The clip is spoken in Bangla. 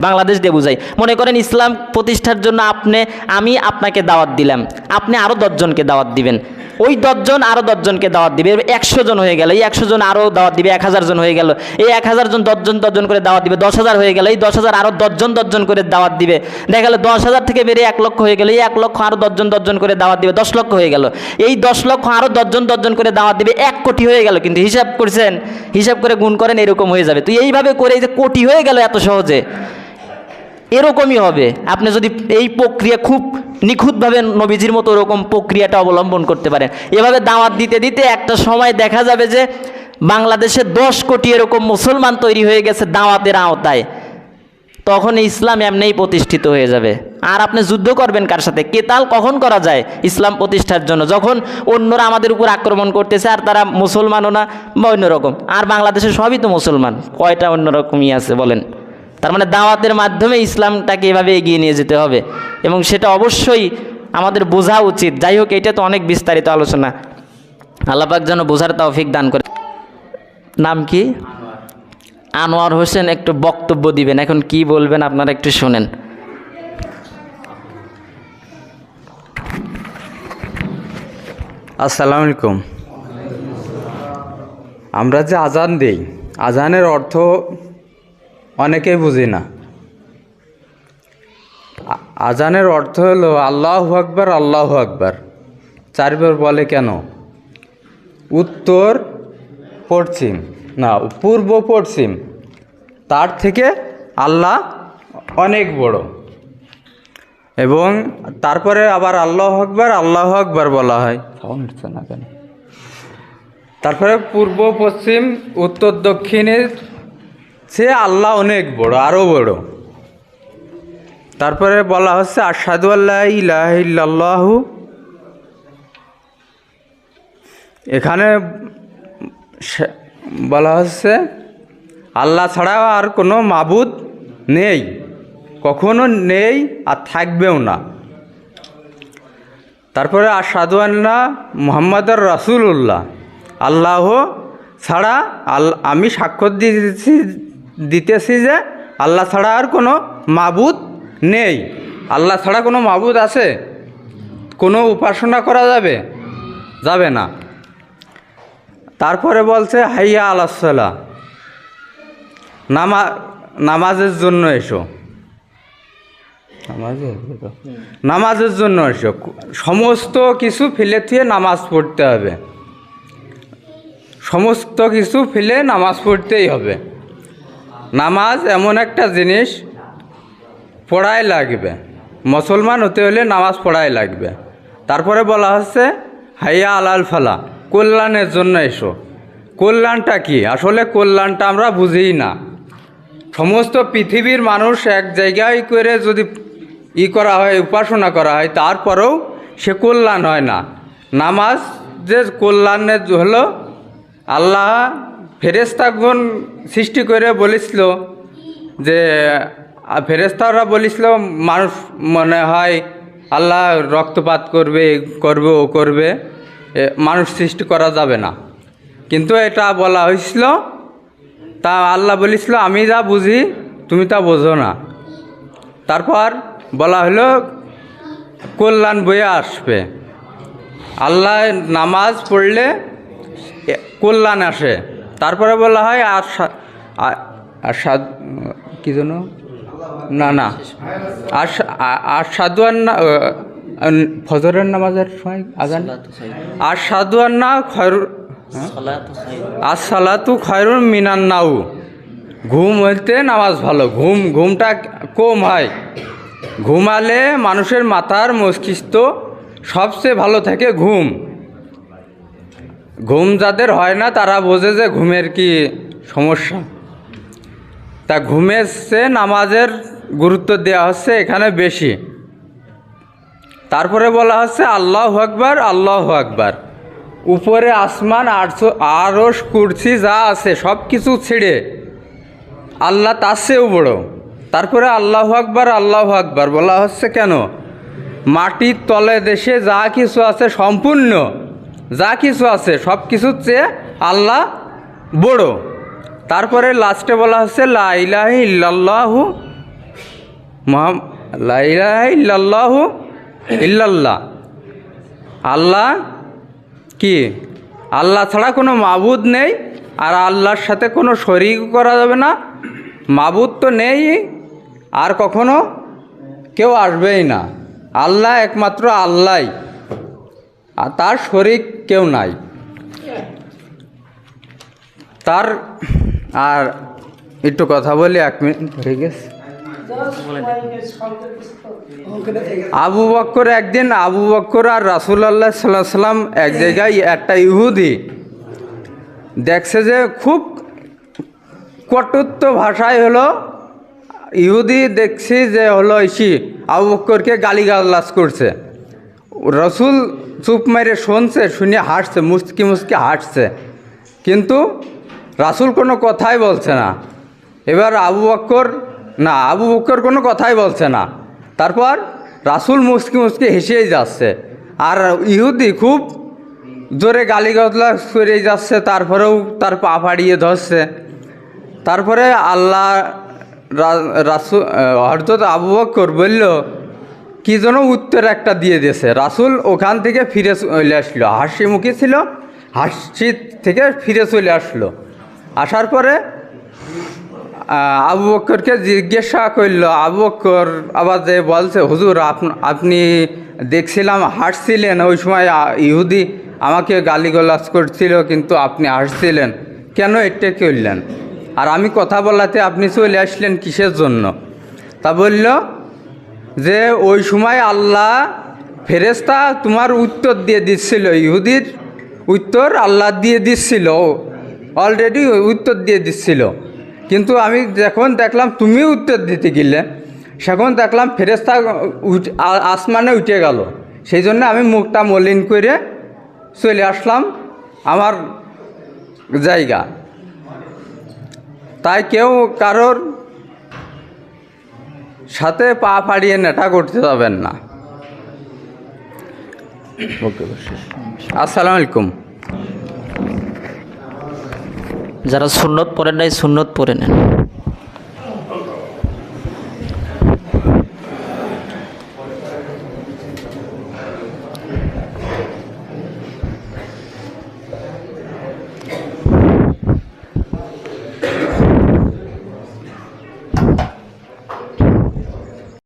বাংলাদেশ দিয়ে বুঝাই। মনে করেন ইসলাম প্রতিষ্ঠার জন্য আপনি, আমি আপনাকে দাওয়াত দিলাম। আপনি আরও দশজনকে দাওয়াত দিবেন। ওই দশজন আরও দশজনকে দাওয়াত দিবে। একশো জন হয়ে গেল। এই একশো জন আরও দাওয়াত দিবে। এক হাজার জন হয়ে গেল। এই এক হাজার জন দশজন দশজন করে দাওয়াত দিবে। দশ হাজার হয়ে গেল। এই দশ হাজার আরও দশজন দশজন করে দাওয়াত দিবে। দেখা গেল দশ হাজার থেকে বেড়ে এক লক্ষ হয়ে গেল। এই এক লক্ষ আরও দশজন দশজন করে দাওয়াত দিবে। দশ লক্ষ হয়ে গেল। এই দশ লক্ষ আরও দশজন দশজন করে দাওয়াত দিবে। এক কোটি হয়ে গেল। কিন্তু হিসাব করছেন, হিসাব করে গুণ করেন এরকম হয়ে যাবে। তো এইভাবে করে যে কোটি হয়ে গেল এত সহজে। এরকমই হবে। আপনি যদি এই প্রক্রিয়া খুব নিখুঁতভাবে নবীজির মতো ওরকম প্রক্রিয়াটা অবলম্বন করতে পারেন। এভাবে দাওয়াত দিতে দিতে একটা সময় দেখা যাবে যে বাংলাদেশে দশ কোটি এরকম মুসলমান তৈরি হয়ে গেছে দাওয়াতের আওতায়। তখন ইসলাম এমনিই প্রতিষ্ঠিত হয়ে যাবে। আর আপনি যুদ্ধ করবেন কার সাথে? কেতাল কখন করা যায় ইসলাম প্রতিষ্ঠার জন্য? যখন অন্যরা আমাদের উপর আক্রমণ করতেছে আর তারা মুসলমানও না, বা অন্যরকম। আর বাংলাদেশে সবই তো মুসলমান। কয়টা অন্যরকমই আছে বলেন? তার মানে দাওয়াতের মাধ্যমে ইসলামটাকে এভাবে এগিয়ে নিয়ে যেতে হবে। এবং সেটা অবশ্যই আমাদের বোঝা উচিত। যাই হোক, এটা তো অনেক বিস্তারিত আলোচনা। আল্লাপাক যেন বোঝার তৌফিক দান করে। নাম কি? আনোয়ার হোসেন একটু বক্তব্য দিবেন। এখন কি বলবেন আপনারা একটু শোনেন। আসসালামু আলাইকুম। আমরা যে আজান দেই, আজানের অর্থ অনেকেই বুঝি না। আজানের অর্থ হলো আল্লাহ আকবার আল্লাহ আকবার। চারবার বলে কেন? উত্তর পশ্চিম। না পূর্ব পশ্চিম। তার থেকে আল্লাহ অনেক বড়। এবং তারপরে আবার আল্লাহ আকবার আল্লাহ আকবার বলা হয়। না কেন? তারপরে পূর্ব পশ্চিম উত্তর দক্ষিণের সে আল্লাহ অনেক বড় আরও বড়। তারপরে বলা হচ্ছে আসাদু আল্লাহ ইল্লাল্লাহু। এখানে বলা হচ্ছে, আল্লাহ ছাড়া আর কোনো মাবুদ নেই, কখনো নেই আর থাকবেও না। তারপরে আসাদু আল্লাহ মোহাম্মদর রাসুল্লাহ আল্লাহ ছাড়া আল, আমি সাক্ষ্য দিতেছি দিতেছি যে আল্লাহ ছাড়া আর কোনো মাবুদ নেই। আল্লাহ ছাড়া কোনো মাবুদ আছে? কোনো উপাসনা করা যাবে? যাবে না। তারপরে বলছে, হাইয়া আলাসলা নামা, নামাজের জন্য এসো? নামাজের জন্য এসো। সমস্ত কিছু ফেলে থুয়ে নামাজ পড়তে হবে। সমস্ত কিছু ফেলে নামাজ পড়তেই হবে। নামাজ এমন একটা জিনিস পড়াই লাগবে। মুসলমান হতে হলে নামাজ পড়াই লাগবে। তারপরে বলা হচ্ছে, হাইয়া আলাল ফালা, কল্যাণের জন্য এসো। কল্যাণটা কি? আসলে কল্যাণটা আমরা বুঝিই না। সমস্ত পৃথিবীর মানুষ এক জায়গায় করে যদি ই করা হয়, উপাসনা করা হয়, তারপরেও সে কল্যাণ হয় না। নামাজ যে কল্যাণের হলো আল্লাহ ফেরেস্তাগণ সৃষ্টি করে বলেছিল যে ফেরেস্তারা বলেছিল, মানুষ মনে হয় আল্লাহ রক্তপাত করবে করবে ও করবে মানুষ সৃষ্টি করা যাবে না। কিন্তু এটা বলা হয়েছিল, তা আল্লাহ বলেছিল, আমি যা বুঝি, তুমি তা বোঝো না। তারপর বলা হলো, কল্যাণ বয়ে আসবে। আল্লাহ নামাজ পড়লে কল্যাণ আসে। তারপরে বলা হয় আর আর সাদ কী যেন? না না। আর আর সাদুয়ার না ফজরের নামাজের সময় আজান? আর সাদুয়ার না খয়র আর সালাতু খয়রুন মিনান নাউ। ঘুম হইতে নামাজ ভালো। ঘুম ঘুমটা কম হয়। ঘুমালে মানুষের মাথার মস্তিষ্ক সবচেয়ে ভালো থাকে ঘুম। ঘুম যাদের হয় না, তারা বোঝে যে ঘুমের কি সমস্যা। তা চেয়ে নামাজের গুরুত্ব দেওয়া হচ্ছে এখানে বেশি। তারপরে বলা হচ্ছে, আল্লাহ আকবার আল্লাহ আকবার। উপরে আসমান আটশো আরস কুরসি যা আছে সব কিছু ছেড়ে। আল্লাহ তার চেয়েও বড়। তারপরে, আল্লাহ আকবার আল্লাহ আকবার। বলা হচ্ছে কেন? মাটির তলে দেশে যা কিছু আছে সম্পূর্ণ যা কিছু আছে, সব কিছুর চেয়ে আল্লাহ বড়। তারপরে লাস্টে বলা হচ্ছে লাইলাহ ইল্লাল্লাহু ইল্লাল্লাহ আল্লাহ কি? আল্লাহ ছাড়া কোনো মাবুদ নেই, আর আল্লাহর সাথে কোনো শরিক করা যাবে না। মাবুদ তো নেই, আর কখনো কেউ আসবেই না। আল্লাহ একমাত্র আল্লাহ আর তার শরিক কেউ নাই। তার, আর একটু কথা বলি, এক মিনিট হয়ে গেছে আবু বক্কর একদিন, আবু বক্কর আর রাসুল আল্লাহ সাল্লাহ সাল্লাম এক জায়গায় একটা ইহুদি দেখছে যে খুব কটুত্ব ভাষায় হলো, ইহুদি দেখছি যে হলো ইসি, আবু বক্করকে গালিগালাজ করছে। রসুল চুপ মেরে শুনছে, শুনে হাসছে মুস্কি মুস্কি হাসছে। কিন্তু রাসুল কোনো কথাই বলছে না। এবার আবু বক্কর না, আবু বক্কর কোনো কথাই বলছে না। তারপর রাসুল মুস্কি মুস্কি হেসেই যাচ্ছে। আর ইহুদি খুব জোরে গালিগালা করে যাচ্ছে, তারপরেও তার পা ফাড়িয়ে ধরছে। তারপরে আল্লাহ রাসুল হরজত আবু বক্কর বলল কি যেন উত্তর একটা দিয়ে দিয়েছে। রাসুল ওখান থেকে ফিরে চলে আসলো। হাসি মুখী ছিল, হাসি থেকে ফিরে চলে আসলো। আসার পরে আবু বক্করকে জিজ্ঞাসা করল, আবু বক্কর, আবার যে বলছে, হুজুর আপ- আপনি দেখছিলাম, হাসছিলেন। ওই সময় ইহুদি আমাকে গালিগালাজ করছিল, কিন্তু আপনি হাসছিলেন। কেন এটা করলেন? আর আমি কথা বলাতে আপনি চলে আসলেন কিসের জন্য? তা বলল যে ওই সময় আল্লাহ ফেরেস্তা তোমার উত্তর দিয়ে দিচ্ছিল, ইহুদির উত্তর আল্লাহ দিয়ে দিচ্ছিল অলরেডি উত্তর দিয়ে দিচ্ছিল। কিন্তু আমি যখন দেখলাম তুমি উত্তর দিতে গেলে, সেখন দেখলাম ফেরেস্তা আসমানে উঠে গেল। সেই জন্য আমি মুখটা মলিন করে চলে আসলাম আমার জায়গা। তাই কেউ কারোর সাথে পা ফাড়িয়ে নেটা করতে যাবেন না। আসসালামু আলাইকুম। যারা সুন্নত পড়েন নাই, সুন্নত পড়ে নেন।